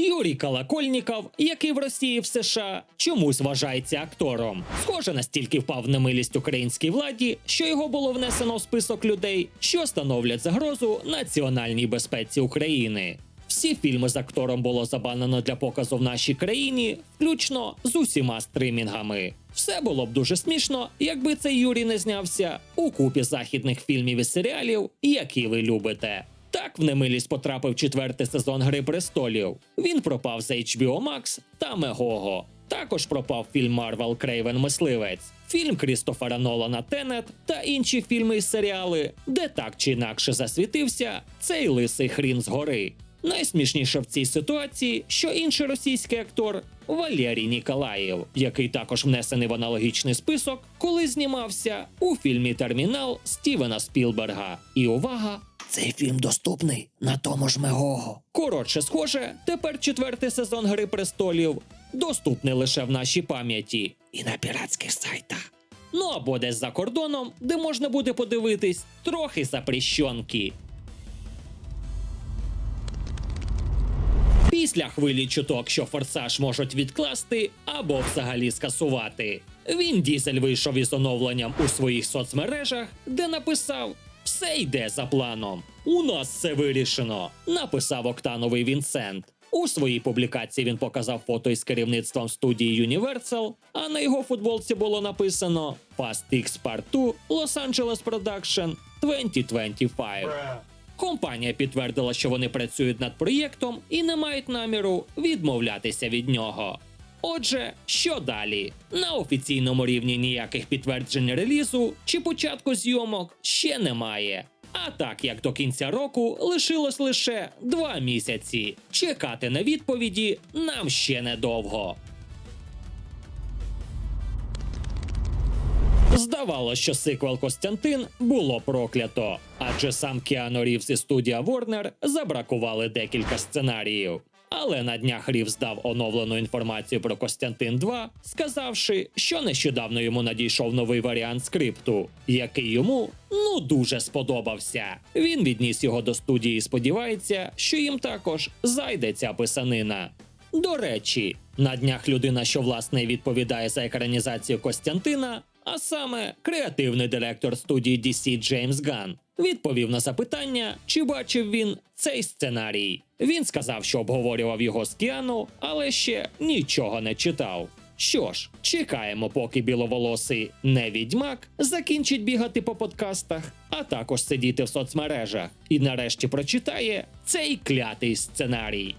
Юрій Колокольніков, який в Росії в США чомусь вважається актором. Схоже, настільки впав в немилість українській владі, що його було внесено в список людей, що становлять загрозу національній безпеці України. Всі фільми з актором було забанено для показу в нашій країні, включно з усіма стримінгами. Все було б дуже смішно, якби цей Юрій не знявся у купі західних фільмів і серіалів, які ви любите. Так в немилість потрапив четвертий сезон Гри престолів. Він пропав з HBO Max та Мегого. Також пропав фільм Марвел Крейвен Мисливець, фільм Крістофера Нолана Тенет та інші фільми і серіали, де так чи інакше засвітився цей лисий хрін з гори. Найсмішніше в цій ситуації, що інший російський актор Валерій Ніколаєв, який також внесений в аналогічний список, коли знімався у фільмі Термінал Стівена Спілберга. І увага! Цей фільм доступний на тому ж Мегого. Коротше, схоже, тепер четвертий сезон Гри престолів доступний лише в нашій пам'яті і на піратських сайтах. Ну або десь за кордоном, де можна буде подивитись трохи запрещенки. Після хвилі чуток, що форсаж можуть відкласти або взагалі скасувати. Він дізель вийшов із оновленням у своїх соцмережах, де написав: все йде за планом. У нас все вирішено. Написав Октановий Вінсент. У своїй публікації він показав фото із керівництвом студії Universal, а на його футболці було написано Fast X Part 2 Los Angeles Production 2025. Компанія підтвердила, що вони працюють над проєктом і не мають наміру відмовлятися від нього. Отже, що далі? На офіційному рівні ніяких підтверджень релізу чи початку зйомок ще немає. А так як до кінця року лишилось лише два місяці. Чекати на відповіді нам ще недовго. Здавалося, що сиквел Костянтин було проклято, адже сам Кіану Рівз і студія Warner забракували декілька сценаріїв. Але на днях Рівз дав оновлену інформацію про Костянтин 2, сказавши, що нещодавно йому надійшов новий варіант скрипту, який йому ну дуже сподобався. Він відніс його до студії і сподівається, що їм також зайде ця писанина. До речі, на днях людина, що власне відповідає за екранізацію Костянтина, а саме креативний директор студії DC Джеймс Ган, відповів на запитання, чи бачив він цей сценарій. Він сказав, що обговорював його з Кіану, але ще нічого не читав. Що ж, чекаємо, поки біловолосий не відьмак закінчить бігати по подкастах, а також сидіти в соцмережах і нарешті прочитає цей клятий сценарій.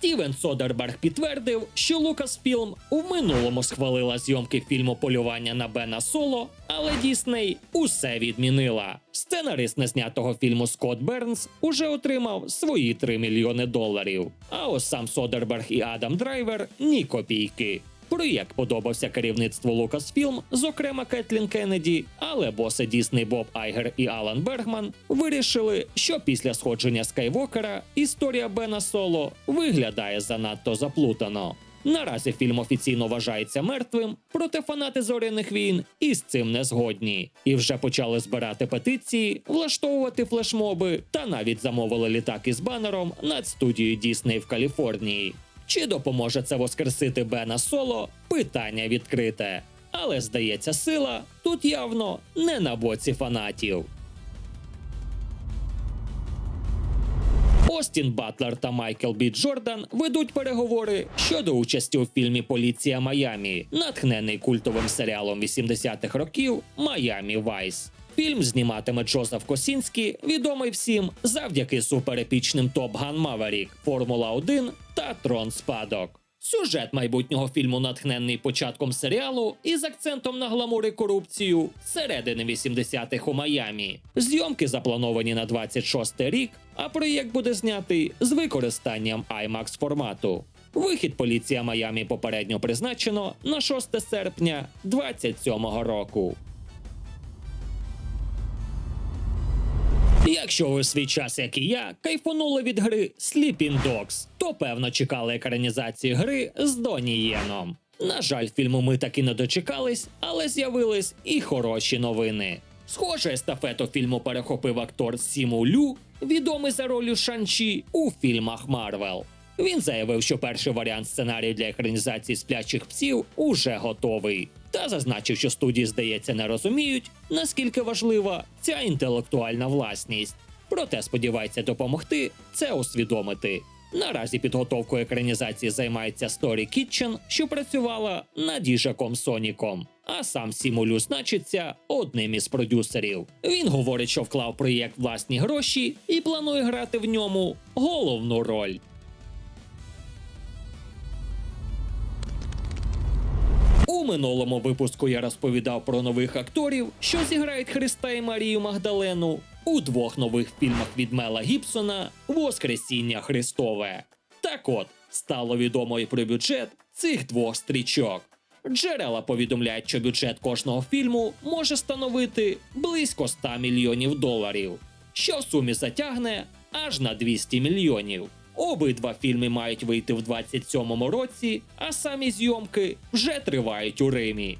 Стівен Содерберг підтвердив, що Lucasfilm у минулому схвалила зйомки фільму Полювання на Бена Соло, але Дісней усе відмінила. Сценарист незнятого фільму Скотт Бернс уже отримав свої 3 мільйони доларів. А ось сам Содерберг і Адам Драйвер ні копійки. Проєкт подобався керівництву Lucasfilm, зокрема Кетлін Кеннеді, але боси Дісней Боб Айгер і Алан Бергман вирішили, що після сходження Скайвокера історія Бена Соло виглядає занадто заплутано. Наразі фільм офіційно вважається мертвим, проте фанати зоряних війн із цим не згодні. І вже почали збирати петиції, влаштовувати флешмоби та навіть замовили літак із банером над студією Дісней в Каліфорнії. Чи допоможе це воскресити Бена Соло? Питання відкрите. Але здається, сила тут явно не на боці фанатів. Остін Батлер та Майкл Бі Джордан ведуть переговори щодо участі у фільмі Поліція Майамі, натхнений культовим серіалом 80-х років Майамі Вайс. Фільм зніматиме Джозеф Косінський, відомий всім завдяки суперепічним Топ Ган Маверік, Формула 1 та Трон Спадок. Сюжет майбутнього фільму натхнений початком серіалу із акцентом на гламур і корупцію середини 80-х у Майамі. Зйомки заплановані на 26 рік, а проєкт буде знятий з використанням IMAX формату. Вихід поліція Майамі попередньо призначено на 6 серпня 27 року. Якщо ви свій час, як і я, кайфанули від гри Sleeping Dogs, то певно чекали екранізації гри з Доні Єном. На жаль, фільму ми так і не дочекались, але з'явились і хороші новини. Схоже, естафету фільму перехопив актор Сіму Лю, відомий за ролью Шанчі у фільмах Марвел. Він заявив, що перший варіант сценарію для екранізації сплячих псів уже готовий, та зазначив, що студії, здається, не розуміють, наскільки важлива ця інтелектуальна власність. Проте сподівається допомогти це усвідомити. Наразі підготовкою екранізації займається Story Kitchen, що працювала над їжаком Соніком. А сам Сімулю значиться одним із продюсерів. Він говорить, що вклав проєкт власні гроші і планує грати в ньому головну роль. У минулому випуску я розповідав про нових акторів, що зіграють Христа і Марію Магдалену у двох нових фільмах від Мела Гібсона Воскресіння Христове. Так от стало відомо і про бюджет цих двох стрічок. Джерела повідомляють, що бюджет кожного фільму може становити близько 100 мільйонів доларів, що в сумі затягне аж на 200 мільйонів. Обидва фільми мають вийти в 27-му році, а самі зйомки вже тривають у Римі.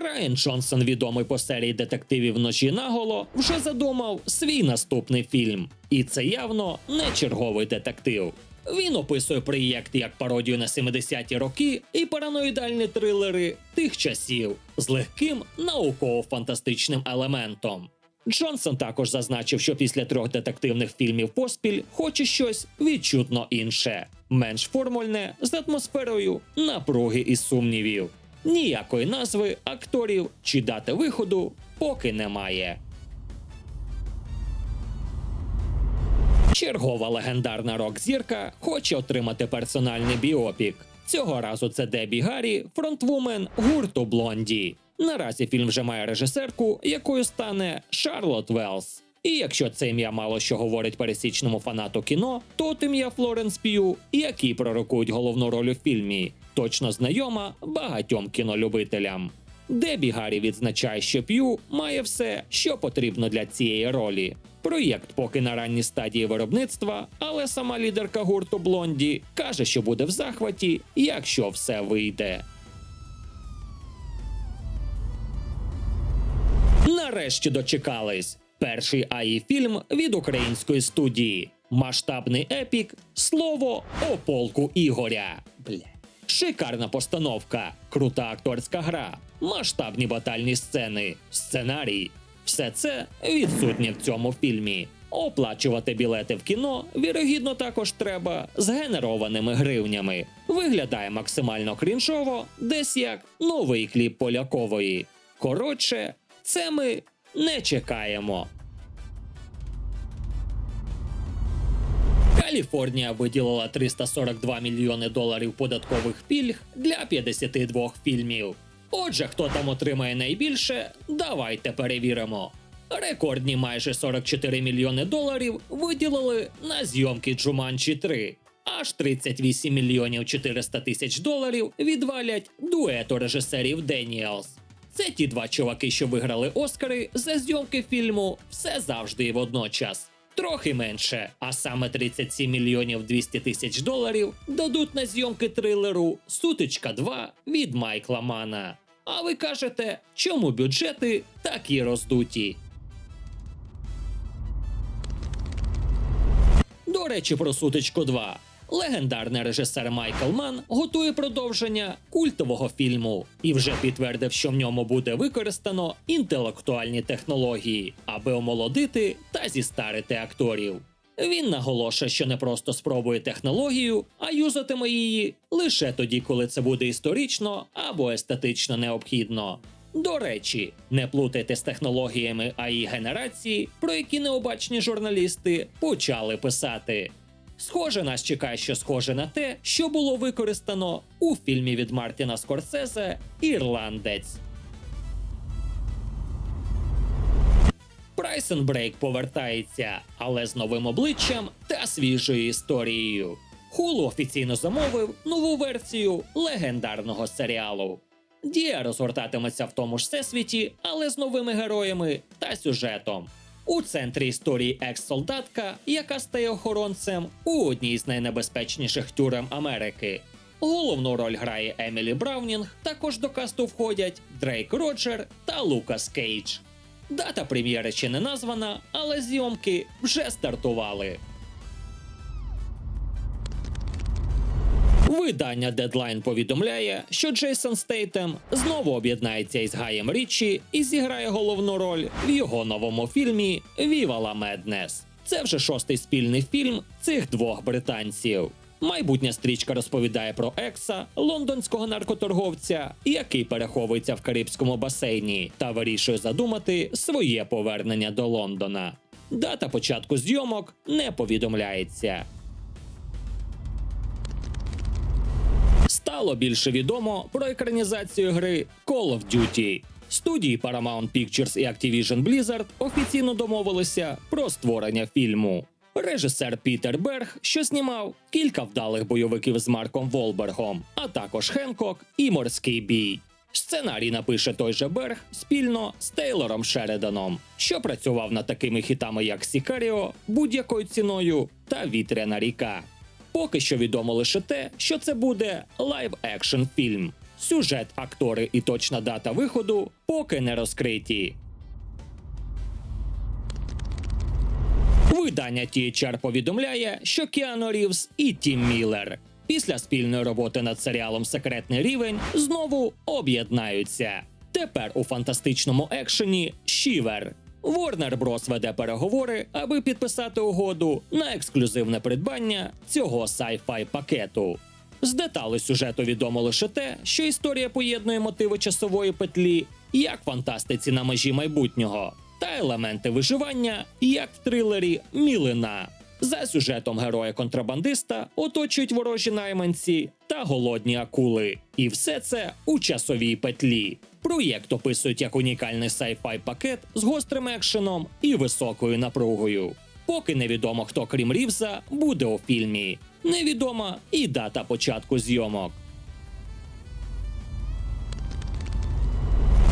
Райан Джонсон, відомий по серії детективів ночі наголо, вже задумав свій наступний фільм. І це явно не черговий детектив. Він описує проєкт як пародію на 70-ті роки і параноїдальні трилери тих часів з легким науково-фантастичним елементом. Джонсон також зазначив, що після трьох детективних фільмів поспіль хоче щось відчутно інше, менш формульне з атмосферою напруги і сумнівів. Ніякої назви акторів чи дати виходу поки немає. Чергова легендарна рок-зірка хоче отримати персональний біопік. Цього разу це Дебі Гаррі, фронтвумен гурту Блонді. Наразі фільм вже має режисерку, якою стане Шарлот Велс. І якщо це ім'я мало що говорить пересічному фанату кіно, то от ім'я Флоренс П'ю, які пророкують головну роль у фільмі, точно знайома багатьом кінолюбителям. Дебі Гаррі відзначає, що П'ю має все, що потрібно для цієї ролі. Проєкт поки на ранній стадії виробництва, але сама лідерка гурту Блонді каже, що буде в захваті, якщо все вийде. Нарешті дочекались. Перший АІ фільм від української студії. Масштабний епік Слово о полку Ігоря. Бля. Шикарна постановка, крута акторська гра, масштабні батальні сцени, сценарій. Все це відсутнє в цьому фільмі. Оплачувати білети в кіно, вірогідно, також треба з генерованими гривнями. Виглядає максимально крінжово, десь як новий кліп Полякової. Коротше, це ми не чекаємо. Каліфорнія виділила 342 мільйони доларів податкових пільг для 52 фільмів. Отже, хто там отримає найбільше, давайте перевіримо. Рекордні майже 44 мільйони доларів виділили на зйомки Джуманчі 3. Аж 38 мільйонів 400 тисяч доларів відвалять дуету режисерів Деніелс. Це ті два чуваки, що виграли Оскари за зйомки фільму Все завжди і водночас. Трохи менше, а саме 37 мільйонів 200 тисяч доларів дадуть на зйомки трилеру Сутичка 2 від Майкла Мана. А ви кажете, чому бюджети такі роздуті? До речі, про сутичку 2. Легендарний режисер Майкл Ман готує продовження культового фільму і вже підтвердив, що в ньому буде використано інтелектуальні технології, аби омолодити та зістарити акторів. Він наголошує, що не просто спробує технологію, а юзатиме її лише тоді, коли це буде історично або естетично необхідно. До речі, не плутайте з технологіями АІ генерації, про які необачні журналісти почали писати. Схоже, нас чекає, що схоже на те, що було використано у фільмі від Мартіна Скорсезе Ірландець. Прайсон Брейк повертається, але з новим обличчям та свіжою історією. Хулу офіційно замовив нову версію легендарного серіалу. Дія розгортатиметься в тому ж всесвіті, але з новими героями та сюжетом. У центрі історії екс-солдатка, яка стає охоронцем у одній з найнебезпечніших тюрем Америки. Головну роль грає Емілі Браунінг. Також до касту входять Дрейк Роджер та Лукас Кейдж. Дата прем'єри ще не названа, але зйомки вже стартували. Видання Deadline повідомляє, що Джейсон Стейтем знову об'єднається із Гаєм Річі і зіграє головну роль в його новому фільмі la Madness. Це вже шостий спільний фільм цих двох британців. Майбутня стрічка розповідає про Екса, лондонського наркоторговця, який переховується в Карибському басейні та вирішує задумати своє повернення до Лондона. Дата початку зйомок не повідомляється. Стало більше відомо про екранізацію гри Call of Duty. Студії Paramount Pictures і Activision Blizzard офіційно домовилися про створення фільму. Режисер Пітер Берг, що знімав кілька вдалих бойовиків з Марком Волбергом, а також Хенкок і Морський бій. Сценарій напише той же Берг спільно з Тейлором Шереданом, що працював над такими хітами, як Сікаріо, будь-якою ціною та Вітряна ріка. Поки що відомо лише те, що це буде лайв-екшн фільм. Сюжет, актори і точна дата виходу поки не розкриті. Видання THR повідомляє, що Кіану Рівз і Тім Міллер після спільної роботи над серіалом Секретний рівень знову об'єднаються. Тепер у фантастичному екшені Шівер. Warner Bros. веде переговори, аби підписати угоду на ексклюзивне придбання цього sci-fi пакету. З деталей сюжету відомо лише те, що історія поєднує мотиви часової петлі як фантастиці на межі майбутнього, та елементи виживання, як в трилері Мілина. За сюжетом героя-контрабандиста оточують ворожі найманці та голодні акули. І все це у часовій петлі. Проєкт описують як унікальний sci-fi пакет з гострим екшеном і високою напругою. Поки невідомо, хто крім Рівза буде у фільмі. Невідома і дата початку зйомок.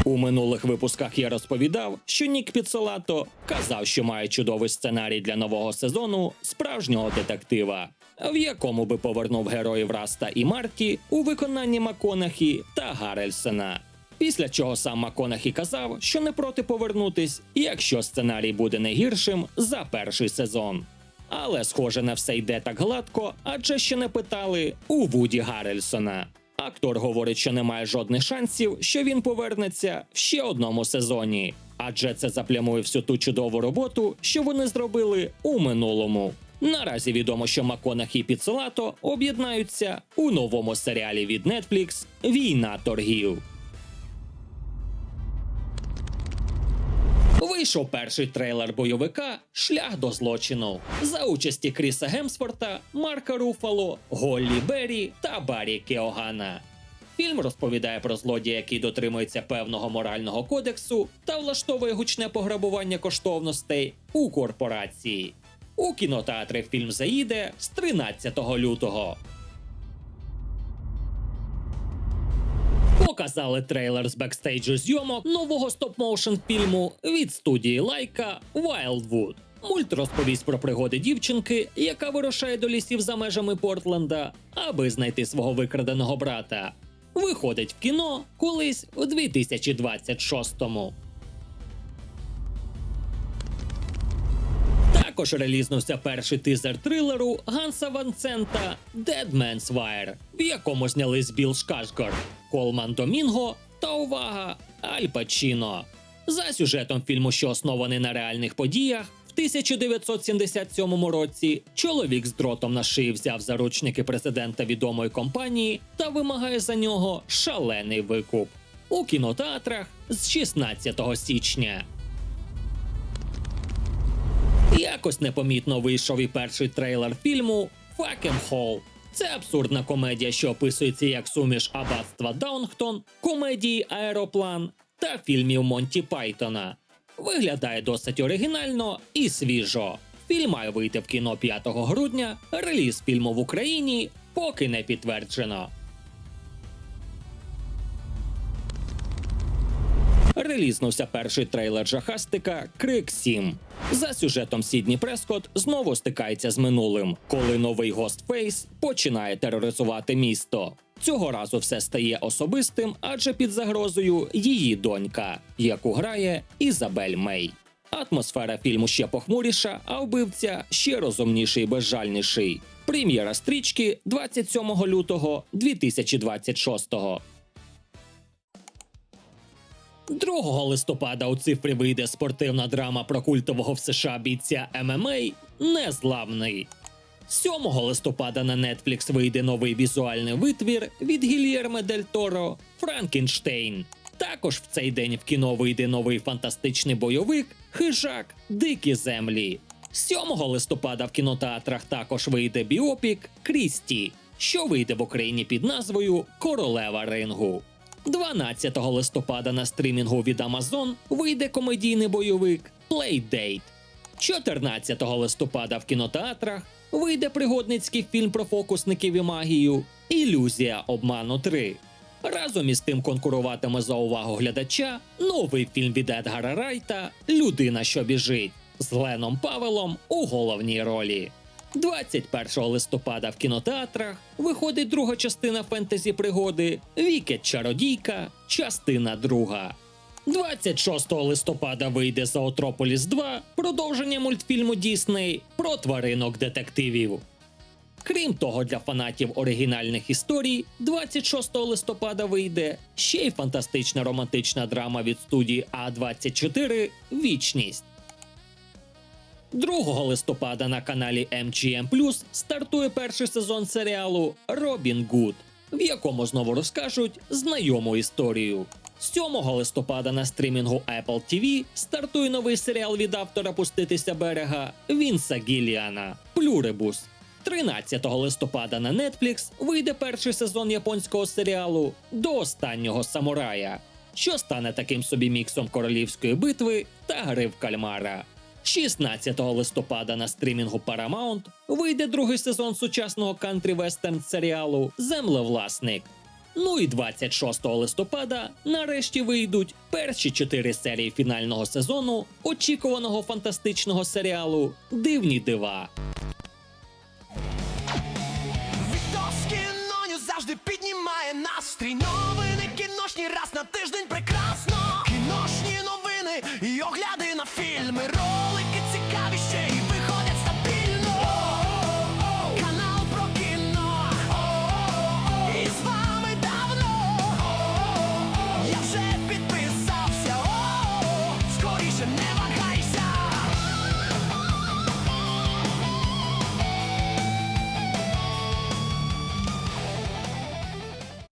У минулих випусках я розповідав, що Нік Піццолато казав, що має чудовий сценарій для нового сезону справжнього детектива, в якому би повернув героїв Раста і Марті у виконанні Маконахі та Гарельсена. Після чого сам Маконахі казав, що не проти повернутись, якщо сценарій буде не гіршим за перший сезон. Але схоже на все йде так гладко, адже ще не питали у Вуді Гарельсона. Актор говорить, що немає жодних шансів, що він повернеться в ще одному сезоні, адже це заплямує всю ту чудову роботу, що вони зробили у минулому. Наразі відомо, що Маконахі і Піцелато об'єднаються у новому серіалі від Netflix Війна торгів. Вийшов перший трейлер бойовика Шлях до злочину за участі Кріса Гемсворта, Марка Руфало, Голлі Беррі та Баррі Кеогана. Фільм розповідає про злодія, який дотримується певного морального кодексу та влаштовує гучне пограбування коштовностей у корпорації. У кінотеатри фільм заїде з 13 лютого. Показали трейлер з бекстейджу зйомок нового стоп-моушн фільму від студії Лайка Wildwood. Мульт розповість про пригоди дівчинки, яка вирушає до лісів за межами Портленда, аби знайти свого викраденого брата. Виходить в кіно колись у 2026-му. Також релізнувся перший тизер трилеру Ганса Ван Цента Dead Man's Wire, в якому знялись Білл Шкашгар, Колман Домінго та увага Аль Пачіно. За сюжетом фільму, що оснований на реальних подіях, в 1977 році чоловік з дротом на шиї взяв заручники президента відомої компанії та вимагає за нього шалений викуп у кінотеатрах з 16 січня. Якось непомітно вийшов і перший трейлер фільму Hall. Це абсурдна комедія, що описується як суміш аббатства Даунхтон, комедії Аероплан та фільмів Монті Пайтона. Виглядає досить оригінально і свіжо. Фільм має вийти в кіно 5 грудня. Реліз фільму в Україні поки не підтверджено. Релізнувся перший трейлер жахастика Крик 7. За сюжетом Сідні Прескот знову стикається з минулим, коли новий Гостфейс починає тероризувати місто. Цього разу все стає особистим, адже під загрозою її донька, яку грає Ізабель Мей. Атмосфера фільму ще похмуріша, а вбивця ще розумніший і безжальніший. Прем'єра стрічки 27 лютого 2026 2 листопада у цифрі вийде спортивна драма про культового в США бійця ММА Незламний. 7 листопада на Netflix вийде новий візуальний витвір від Гільєрме Дель Торо Франкенштейн. Також в цей день в кіно вийде новий фантастичний бойовик Хижак Дикі землі. 7 листопада в кінотеатрах також вийде біопік Крісті, що вийде в Україні під назвою Королева рингу. 12 листопада на стрімінгу від Amazon вийде комедійний бойовик Playdate. 14 листопада в кінотеатрах вийде пригодницький фільм про фокусників і магію Ілюзія обману 3. Разом із тим конкуруватиме за увагу глядача новий фільм від Едгара Райта Людина, що біжить з Леном Павелом у головній ролі. 21 листопада в кінотеатрах виходить друга частина фентезі пригоди Вікет Чародійка, частина друга. 26 листопада вийде Зоотрополіс 2 продовження мультфільму Дісней про тваринок детективів. Крім того, для фанатів оригінальних історій, 26 листопада вийде ще й фантастична романтична драма від студії А24 Вічність. 2 листопада на каналі MGM стартує перший сезон серіалу Робін Гуд, в якому знову розкажуть знайому історію. 7 листопада на стрімінгу Apple TV стартує новий серіал від автора Пуститися берега Вінса Гіліана Плюрибус. 13 листопада на Netflix вийде перший сезон японського серіалу До останнього самурая, що стане таким собі міксом королівської битви та гри в кальмара. 16 листопада на стрімінгу Paramount вийде другий сезон сучасного кантрі вестерн серіалу Землевласник. Ну і 26 листопада нарешті вийдуть перші чотири серії фінального сезону очікуваного фантастичного серіалу Дивні дива.